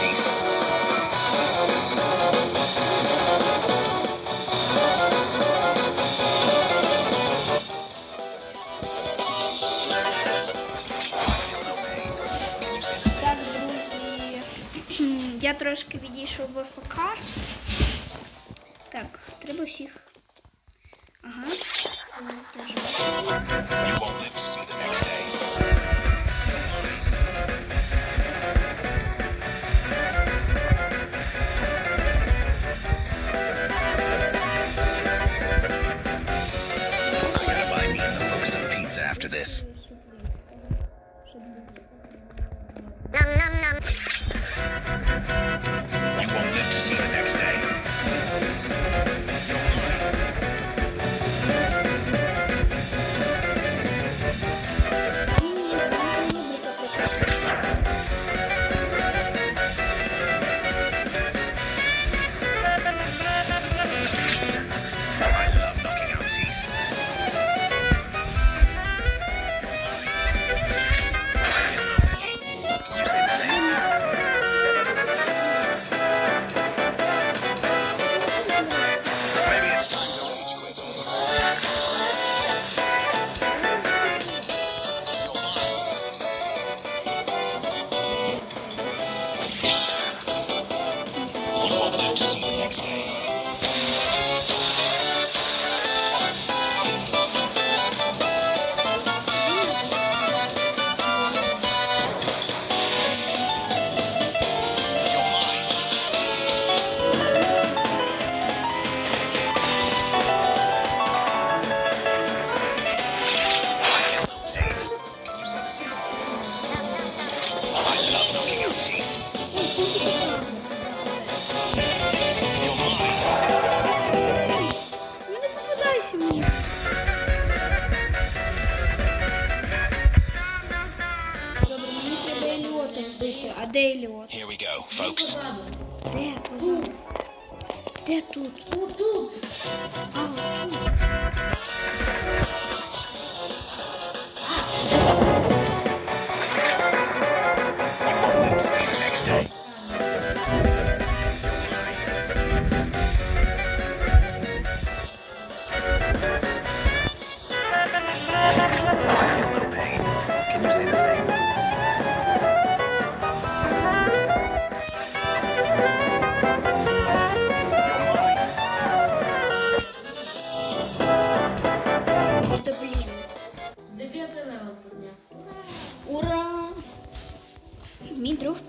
teeth. Так, друзі. Я трошки відійшов в АФК. Так, треба всіх. Ага. Теж. Gonna buy me and the folks some pizza after this. You won't Де тут? Тут, тут. А, тут.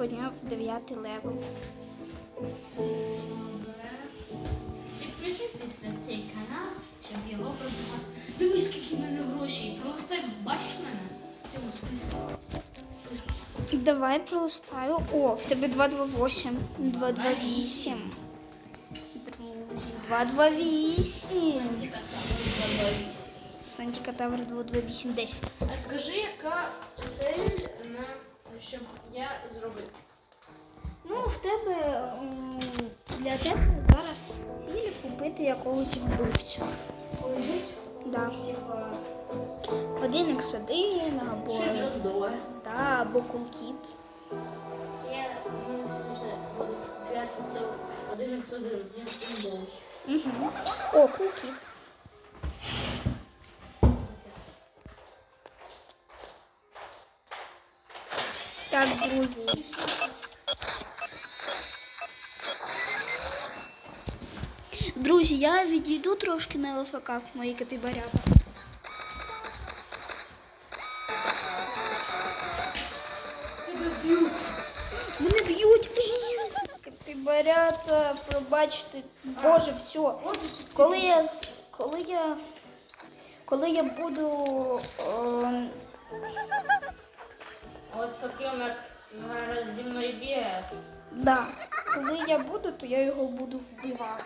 Підняв дев'ятий левел. Підпишіться на цей канал, щоб його продавати. Дивись, скільки в мене грошей. Просто бачиш мене в цьому списку. Давай пролистаю. О, в тебе 228. 228. Друзі, 228. Сантикатавр 228 10. А скажи, яка цель щоб я зробив? Ну, в тебе для тебе зараз ціль купити якогось вбивцю. Да. Один x 1 або, чи да, або Кулкіт. Я не буду в п'ятницю 1 х 1 він Джон Доe. Угу. О, Кулкіт. Так, друзі. Друзі, я відійду трошки на ЛФК, мої капібарята. Тебе б'ють. Мене б'ють, блін. Капібарята, пробачте. Боже, все. Коли я коли я коли я буду е, От таким як зі мною бігає. да, коли я буду, то я його буду вбивати.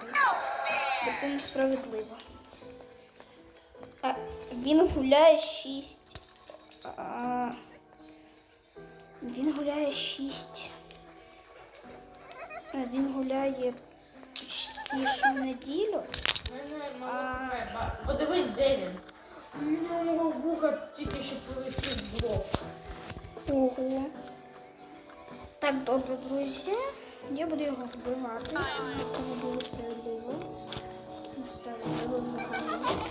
Бо це несправедливо. А, він гуляє 6. А, він гуляє 6. А, він гуляє в неділю. А. Подивись, де він. У нього вуха тільки що прилетів блок. Ого. Так, добре, друзі. Я буду його вбивати. Це не було справедливо. Несправедливо взагалі.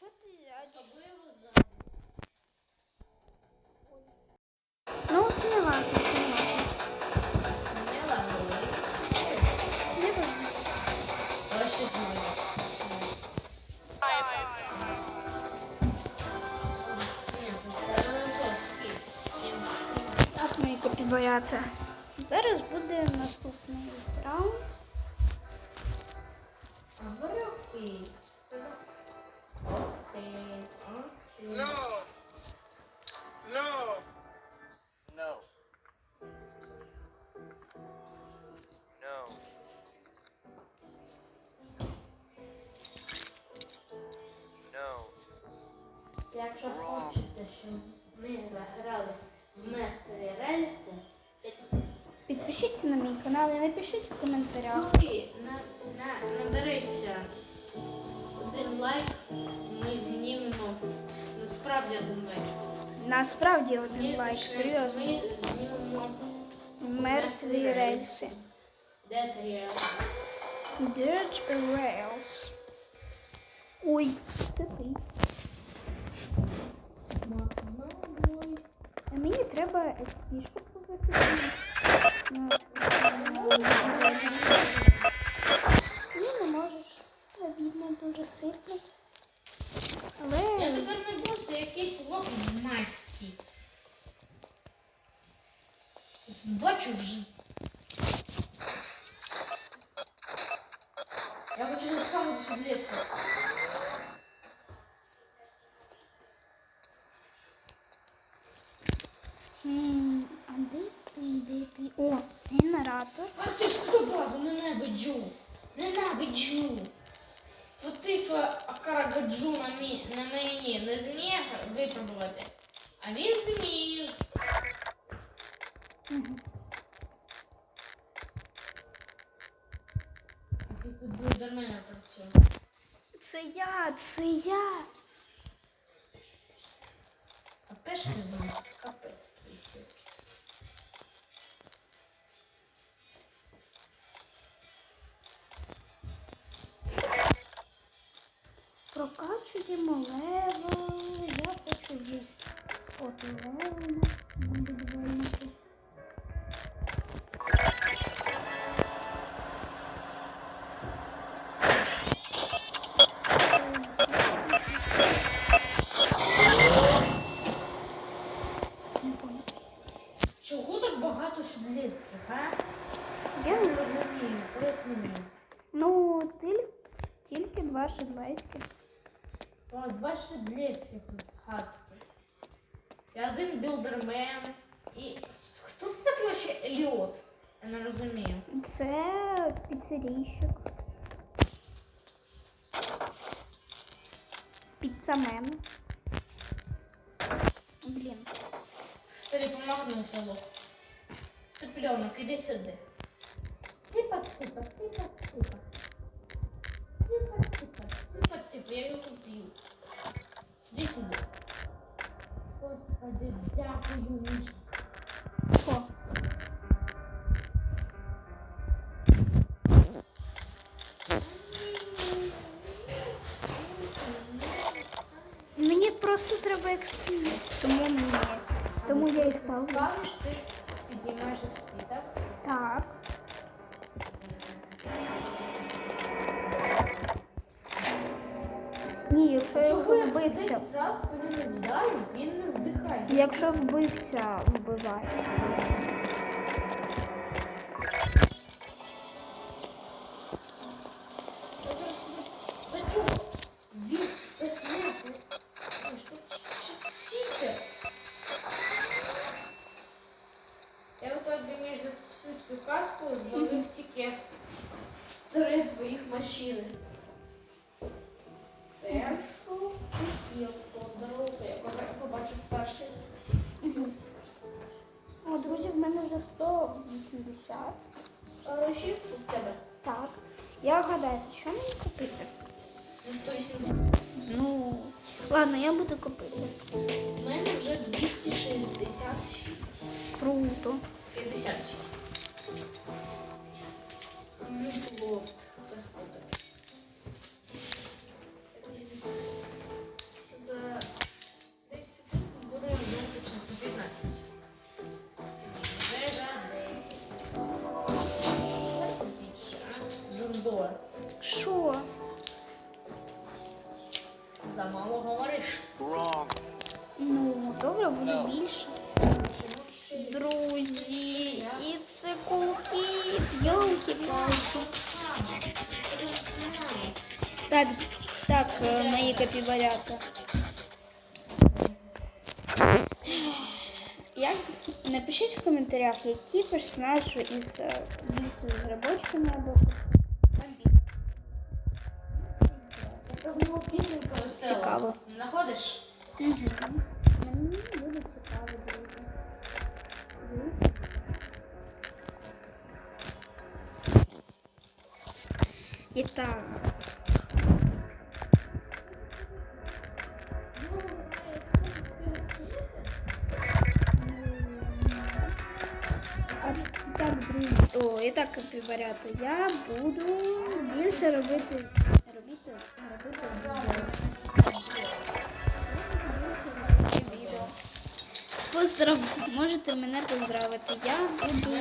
Чо ти? Особливо за Ну, це не важно, це не важно. не лагали. Не важно. Але ще знаю. Так, мої копіборята. Зараз буде наступний раунд. Окей. Якщо хочете, щоб ми грали в мертві рельси, Підпишіться на мій канал і напишіть в коментарях. і на, на, наберіться один лайк, ми знімемо насправді один лайк. Насправді Ми один лайк, зачнемо- серйозно. Ми знімемо Мертві рельси. Dead Reels. Dirt Rails. Ой, це ти. А мені треба експішку повисити. Ну, Ні, не можеш. Видно дуже сильно. Я Але тепер не бачу якийсь в масті. Бачу вже. Я хочу заставити таблетку. М, а де ти, де ти? О, генератор. А ти ж хто база? Ненавиджу. Ненавиджу. Потифа Акарагаджу на, мі, на мені не зміг випробувати. А він зміг. Працює. Це я, це я. А пешки знаєш, капець. Прокачуємо левел. Хочу вже понял. Чого так багато шаблівських, а? Я не розумію, поясни мені. Ну, тільки, два шедлайських. О, два шаблівських тут хатки. І один білдермен. І хто це такий ще Еліот? Я не розумію. Це піцерійщик. Піцамен. Блін. Старий, помогни село. Цыпленок, іди сюди. Ципа, ципа, ципа, ципа. Ципа, ципа, ципа, ципа, я його купив. Іди сюди. Господи, дякую, Міша. Тому ні. Тому я і ставлю. Ставиш, ти піднімаєш XP, так? Так. Ні, якщо я Чого вбився. раз він не здихає. Якщо вбився, вбиває. Цю катку зловив три твоїх машини. Першу кілку, другу, я побачив- перший. О, друзі, в мене вже 180. Гроші у тебе. Так. Я гадаю, що мені купити? За 180. Ну, ладно, я буду купити. У мене вже 266. Круто. 56. Ну, вот. Це е, мої капібарята. Як напишіть в коментарях, які персонажі із е, лісу з рабочими або. Цікаво. Знаходиш? Угу. Мені буде цікаво, друзі. І так. І я буду більше робити, робити, робити відео. Поздрав... Можете мене поздравити. Я буду,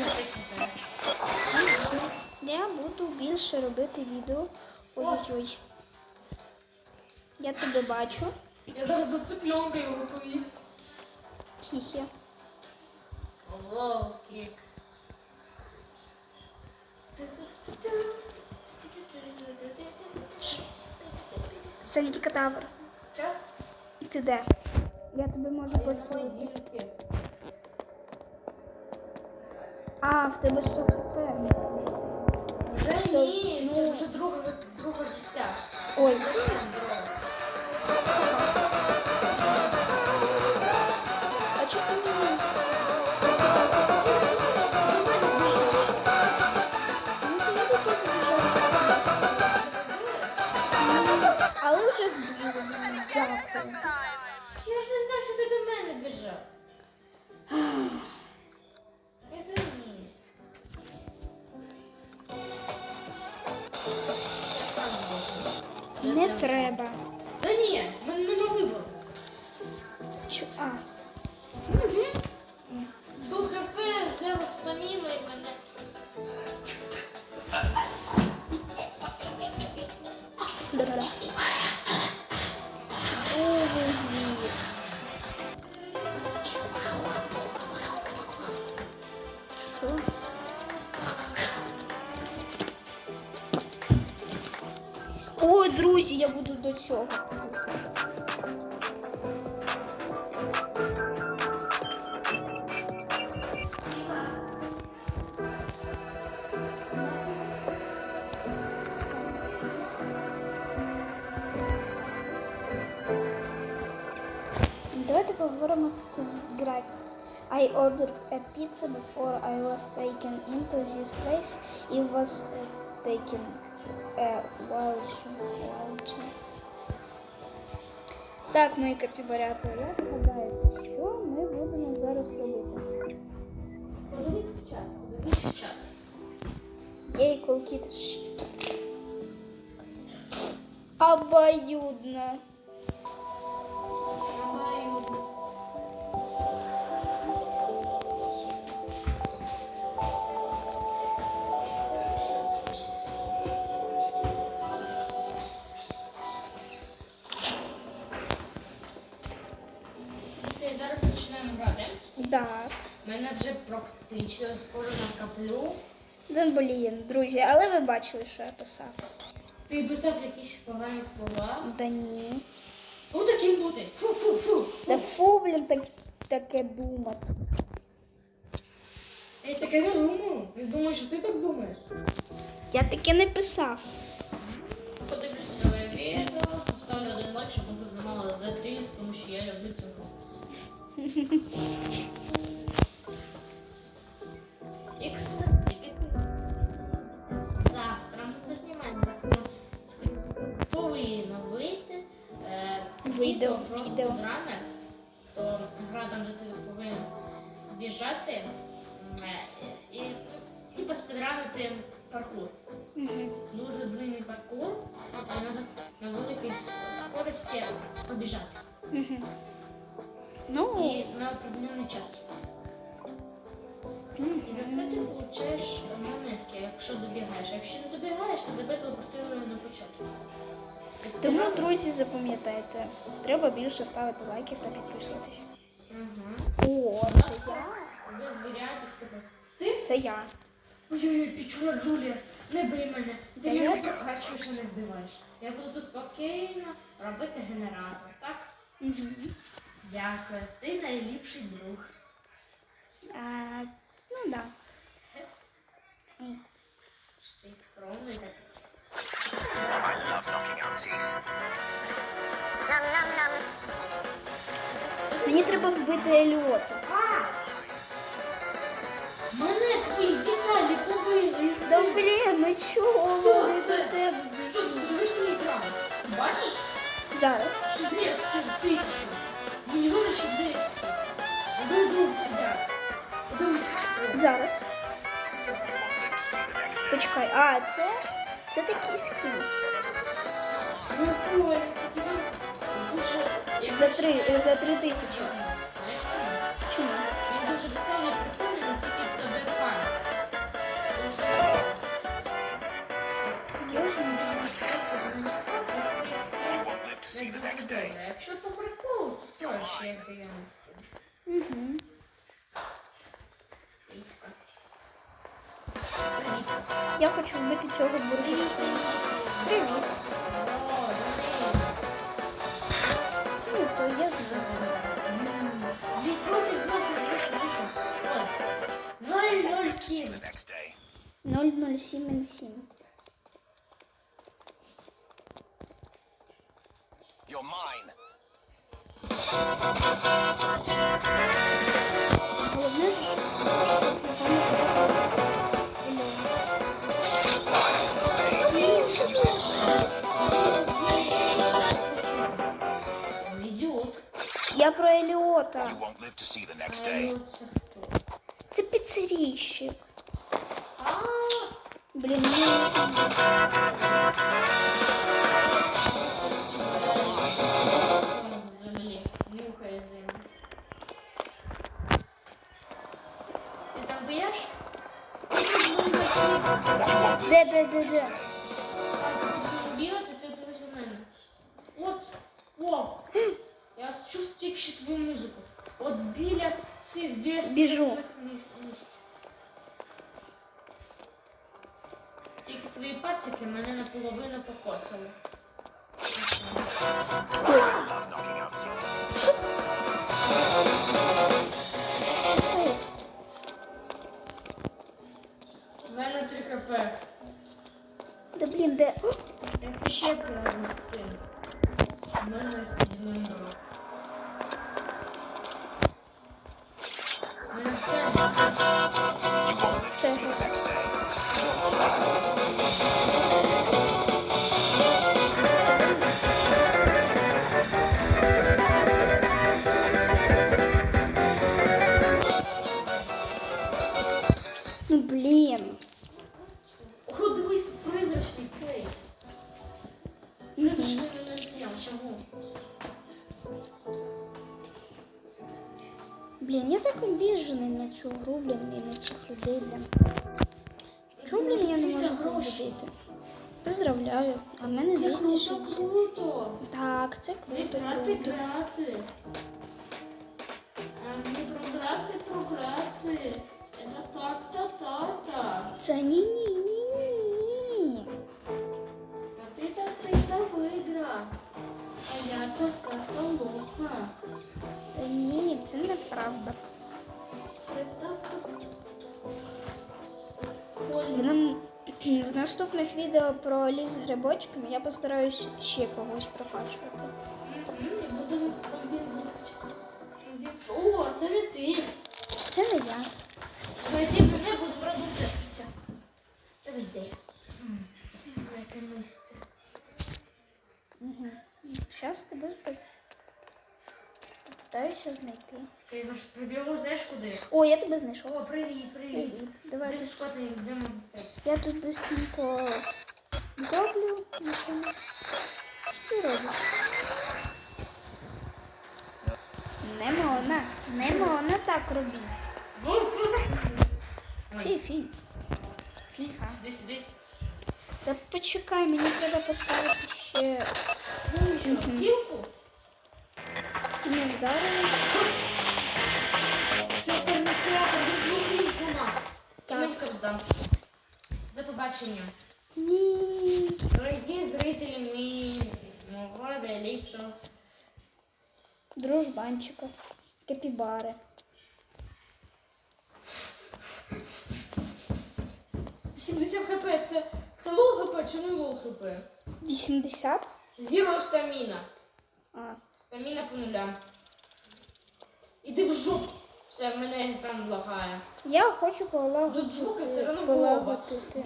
я буду більше робити відео. Ой-ой-ой. Я тебе бачу. Я зараз за цыпленкою готую. Хі-хі. Саньки Катавр. Що? Ти де? Я тебе можу. Дівки. А, в тебе 100 хп. Вже ні, це вже друге, друге життя. Ой. Але вже. Дякую. Я ж не знаю, що ти до мене біжав. Я. Не треба. Та ні, в мене нема вибору. Чо- А, ходити. Давайте поговоримо з цим Грек. I ordered a pizza before I was taken into this place. It was uh, taken a while Так, мої капібарята, як гадаєте, що ми будемо зараз робити? Подивіться в чат, подивіться в чат. Ей, колкіт. Обоюдно. Мене вже практично скоро накоплю. Да, блін, друзі, але ви бачили, що я писав. Ти писав якісь погані слова. Да ні. Фу таким бути. Фу, фу, фу. Да фу, блін, так, таке думати. Я таке не думаю. Я думаю, що ти так думаєш. Я таке не писав. Подивлюсь твоє відео, поставлю один лайк, щоб ми познімали D3, тому що я люблю цю гру. Завтра ми ну, повинно вийти е, Відео, про спідранер, то гра там, де ти повинен біжати е, і типу спідранити паркур. Дуже длинний паркур, треба на великій скорості побіжати. Ну, І на определений час. І за це ти получаєш монетки, якщо добігаєш. А якщо не добігаєш, то тебе телепортує на початок. Тому, друзі, запам'ятайте, треба більше ставити лайків та підписуватись. Ага. О, це я. Без варіантів стопити. Ти? Це я. Ой-ой-ой, пічула Джулія, не бий мене. Ти я- мене бачиш, що не вбиваєш. Я буду тут спокійно робити генератор, так? Мгм. Дякую, ти найліпший друг. А, ну да. Ні. Ти скромний такий. I love knocking out teeth. Мені треба вбити Еліоту. А! Мене твій Віталій побили. Да блін, ну чого Хто вони це? до тебе Тут біжуть? вишній екран. Бачиш? Зараз. Шість тисячу. Мені вона ще десять. Один друг сидять. Зараз. Почекай. А, це. Це такий скін. За три, за три тисячі. Чому? Якщо по приколу, то це ще приємно. Угу. Я хочу вбити цього бургера. Привіт. Це не то, я знаю. Від просить, просить, просить, просить. See 007. the next day. 00707. You're mine. Головне ж, щоб там next А, day. ну, це хто? Це піцерійщик. А, Блін, You won't круто. Грати. Не ну, програти, програти. Это так, то, то, то. Це не, не, не, не. А ты так ты та вигра. А я така та Да не, это не правда. В наступних відео про ліс з грибочками я постараюсь ще когось прокачувати. Це не ти. Це не я. Знайди мене, будемо разом вчитися. Дивись, де я. Яке місце. Угу. Зараз тебе Питаюся знайти. Ти ж прибігу знаєш куди? О, я тебе знайшов. О, привіт, привіт. Привіт. Давай Де тут. шкодний, де? Я тут быстренько зроблю. нічого. Що ти робиш? Не можна. Не можна так робити. Фі, фі. Сюди. Та почекай, мені треба поставити ще. Що, Не вдарили. До побачення. Ні. Дорогі зрителі, ми мого ліпшого. Дружбанчика. Капібари. — 70 хп, це, це лол хп чи не лол хп? 80. Зіро стаміна. А, Стаміна по нулям. Іди в жопу. Все, мене екран лагає. я хочу полагодити. Тут звуки все одно полагодити.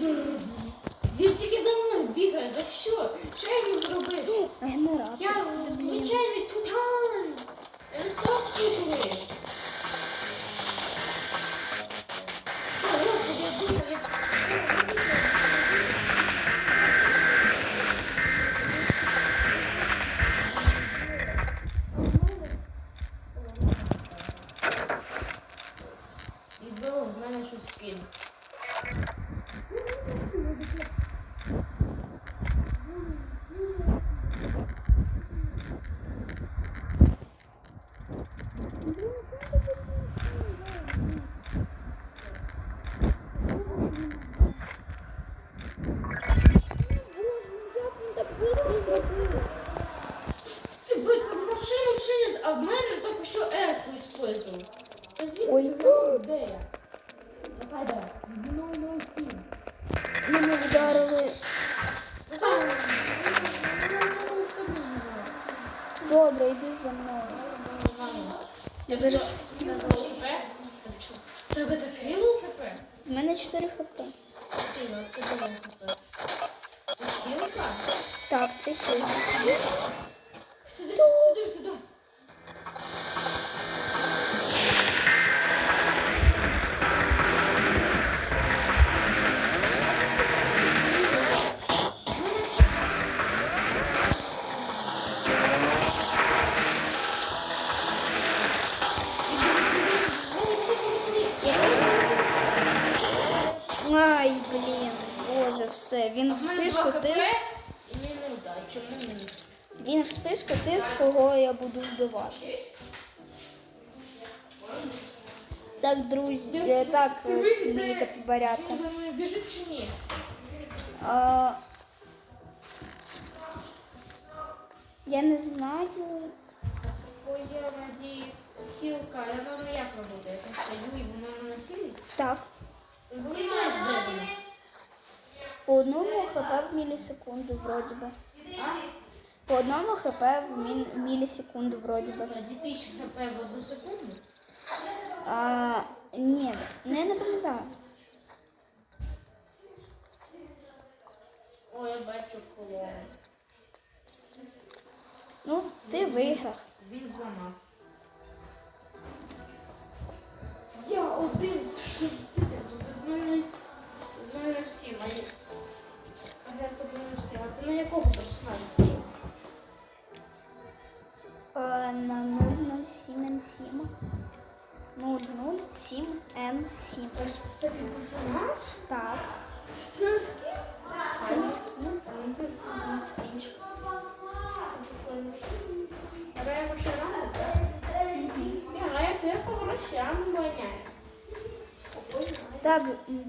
Він тільки за мною бігає. За що? Що я йому зробив? Генератор. Я звичайний тутан. and stop giggling. Использовал. Ой. Я? Давай, да. Ну, ну. Мене вдарили. Добре, йди за мною. Я зараз. Тебе так хило хп? У мене 4 хп. Сила, це хп. Це хилка? Так, це хіл. Все. Він в списку тих. Мені мені? Він в списку тих, кого я буду вбивати. Так, друзі, так, мої капібарята. Біжить чи ні? А, я не знаю. Ой, я надіюсь, хілка, я думаю, як робити? Я стою і вона мене хилить? Так, Знаєш, де вона? По одному хп в мілісекунду, вроді би. По одному хп в мілісекунду, вроді би. 2000 хп в одну секунду?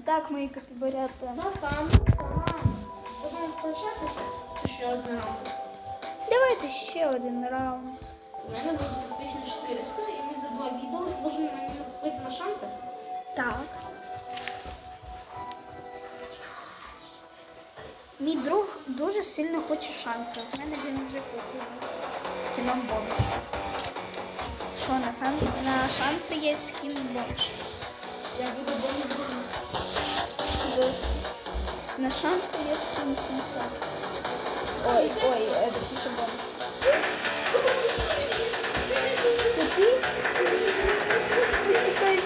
Так, м, так, мої капібарята. Ну там, там. Будемо прощатися. Ще одне раунд. Давайте ще один раунд. У мене буде підписано 400, і ми за два відео должен, должен на нього бути на шанси. Так. Мій друг дуже сильно хоче шанси. В мене він вже купив з кіном бомж. Що, на, сан... на шанси є скін бомж? Я буду бомбу на шансы я скину 700. Ой, ой, е, это еще бомж. Це ти? Почекай.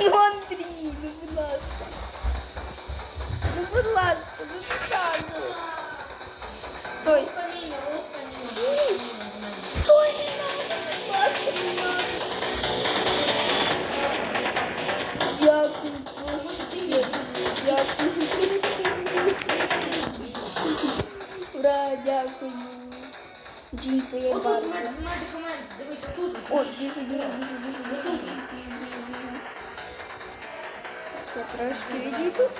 Ну, Андрій, ну, будь ласка. Ну, будь ласка, ну, кажу. Стой. Стой. дякую. Дякую О, тут мене, мене команд, дивися, тут. О, біжу, біжу. Я трошки відійду.